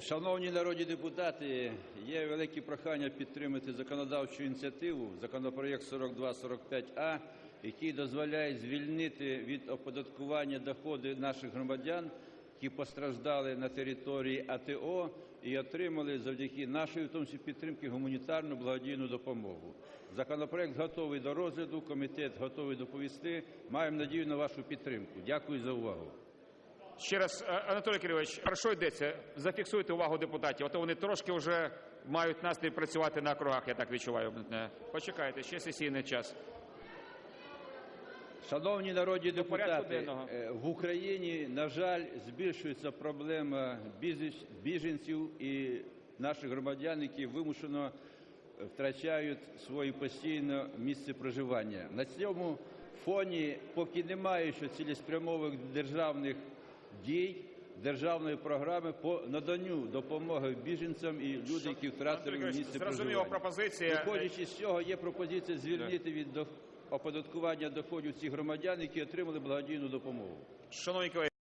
Шановні народні депутати, є велике прохання підтримати законодавчу ініціативу, законопроєкт 4245А, який дозволяє звільнити від оподаткування доходи наших громадян, які постраждали на території АТО і отримали завдяки нашої, в тому числі підтримки, гуманітарну благодійну допомогу. Законопроект готовий до розгляду, комітет готовий доповісти. Маємо надію на вашу підтримку. Дякую за увагу. Ще раз, е, Анатолій Кирилович, про що йдеться? Зафіксуйте увагу депутатів, а то вони трошки вже мають настрій працювати на округах, я так відчуваю. Почекайте, ще сесійний час. Шановні народні депутати, е, в Україні, на жаль, збільшується проблема біженців і наших громадян, які вимушено втрачають своє постійне місце проживання. На цьому фоні, поки немає ще цілеспрямованих державних дій, державної програми по наданню допомоги біженцям і людям, які втратили місце проживання. пропозиція. Виходячи з цього, є пропозиція звільнити від оподаткування доходів цих громадян, які отримали благодійну допомогу.